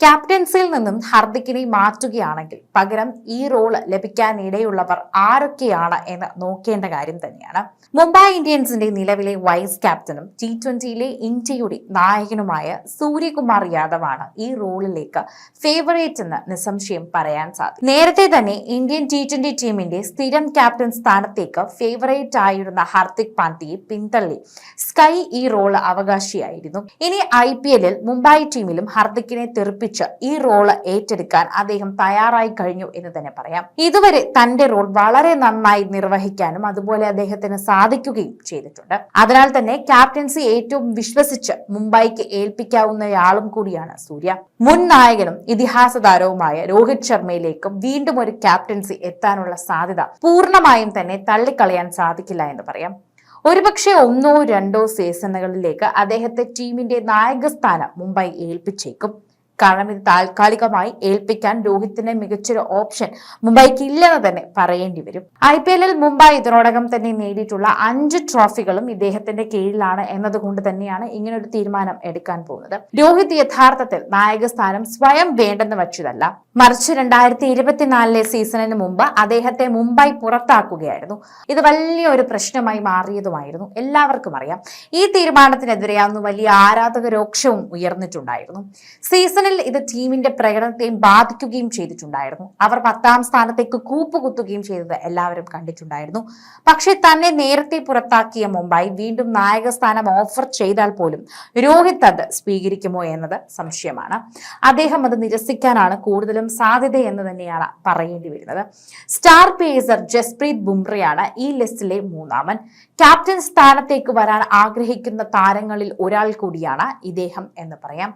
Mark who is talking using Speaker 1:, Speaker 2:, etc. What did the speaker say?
Speaker 1: ക്യാപ്റ്റൻസിയിൽ നിന്നും ഹർദിക്കിനെ മാറ്റുകയാണെങ്കിൽ പകരം ഈ റോൾ ലഭിക്കാനിടയുള്ളവർ ആരൊക്കെയാണ് എന്ന് നോക്കേണ്ട കാര്യം തന്നെയാണ്. മുംബൈ ഇന്ത്യൻസിന്റെ നിലവിലെ വൈസ് ക്യാപ്റ്റനും ടി ട്വന്റിയിലെ ഇന്ത്യയുടെ നായകനുമായ സൂര്യകുമാർ യാദവാണ് ഈ റോളിലേക്ക് ഫേവറേറ്റ് എന്ന് നിസ്സംശയം പറയാൻ സാധിക്കും. നേരത്തെ തന്നെ ഇന്ത്യൻ ടി ട്വന്റി ടീമിന്റെ സ്ഥിരം ക്യാപ്റ്റൻ സ്ഥാനത്തേക്ക് ഫേവറേറ്റ് ആയിരുന്ന ഹാർദിക് പാണ്ഡ്യയെ പിന്തള്ളി. സ്കൈ ഈ റോൾ അവകാശിയായിരുന്നു. ഇനി ഐ മുംബൈ ടീമിലും ഹർദിക്കിനെ തെറിപ്പിച്ച് ഈ റോൾ ഏറ്റെടുക്കാൻ അദ്ദേഹം തയ്യാറായി കഴിഞ്ഞു എന്ന് തന്നെ പറയാം. ഇതുവരെ തന്റെ റോൾ വളരെ നന്നായി നിർവഹിക്കാനും അതുപോലെ അദ്ദേഹത്തിന് സാധിക്കുകയും ചെയ്തിട്ടുണ്ട്. അതിനാൽ തന്നെ ക്യാപ്റ്റൻസി ഏറ്റവും വിശ്വസിച്ച് മുംബൈക്ക് ഏൽപ്പിക്കാവുന്നയാളും കൂടിയാണ് സൂര്യ. മുൻ നായകനും ഇതിഹാസ താരവുമായ രോഹിത് ശർമ്മയിലേക്കും വീണ്ടും ഒരു ക്യാപ്റ്റൻസി എത്താനുള്ള സാധ്യത പൂർണമായും തന്നെ തള്ളിക്കളയാൻ സാധിക്കില്ല എന്ന് പറയാം. ഒരുപക്ഷെ ഒന്നോ രണ്ടോ സീസണുകളിലേക്ക് അദ്ദേഹത്തെ ടീമിന്റെ നായകസ്ഥാനം മുംബൈ ഏൽപ്പിച്ചേക്കും. കാരണം ഇത് താൽക്കാലികമായി ഏൽപ്പിക്കാൻ രോഹിത്തിന് മികച്ചൊരു ഓപ്ഷൻ മുംബൈക്ക് ഇല്ലെന്ന് തന്നെ പറയേണ്ടി വരും. ഐ പി എല്ലിൽ മുംബൈ ഇതിനോടകം തന്നെ നേടിയിട്ടുള്ള അഞ്ച് ട്രോഫികളും ഇദ്ദേഹത്തിന്റെ കീഴിലാണ് എന്നതുകൊണ്ട് തന്നെയാണ് ഇങ്ങനൊരു തീരുമാനം എടുക്കാൻ പോകുന്നത്. രോഹിത് യഥാർത്ഥത്തിൽ നായക സ്ഥാനം സ്വയം വേണ്ടെന്ന് വച്ചതല്ല. മറിച്ച് രണ്ടായിരത്തി ഇരുപത്തിനാലിലെ സീസണിന് മുമ്പ് അദ്ദേഹത്തെ മുംബൈ പുറത്താക്കുകയായിരുന്നു. ഇത് വലിയൊരു പ്രശ്നമായി മാറിയതുമായിരുന്നു. എല്ലാവർക്കും അറിയാം. ഈ തീരുമാനത്തിനെതിരെ അന്ന് വലിയ ആരാധക രോക്ഷവും ഉയർന്നിട്ടുണ്ടായിരുന്നു. സീസണിൽ ഇത് ടീമിന്റെ പ്രകടനത്തെയും ബാധിക്കുകയും ചെയ്തിട്ടുണ്ടായിരുന്നു. അവർ പത്താം സ്ഥാനത്തേക്ക് കൂപ്പുകുത്തുകയും ചെയ്തത് എല്ലാവരും കണ്ടിട്ടുണ്ടായിരുന്നു. പക്ഷേ തന്നെ നേരത്തെ പുറത്താക്കിയ മുംബൈ വീണ്ടും നായകസ്ഥാനം ഓഫർ ചെയ്താൽ പോലും രോഹിത് അത് സ്വീകരിക്കുമോ എന്നത് സംശയമാണ്. അദ്ദേഹം അത് നിരസിക്കാനാണ് കൂടുതലും സാധ്യത എന്ന് തന്നെയാണ് പറയേണ്ടി വരുന്നത്. സ്റ്റാർ പേസർ ജസ്പ്രീത് ബുംറയാണ് ഈ ലിസ്റ്റിലെ മൂന്നാമൻ. ക്യാപ്റ്റൻ സ്ഥാനത്തേക്ക് വരാൻ ആഗ്രഹിക്കുന്ന താരങ്ങളിൽ ഒരാൾ കൂടിയാണ് ഇദ്ദേഹം എന്ന് പറയാം.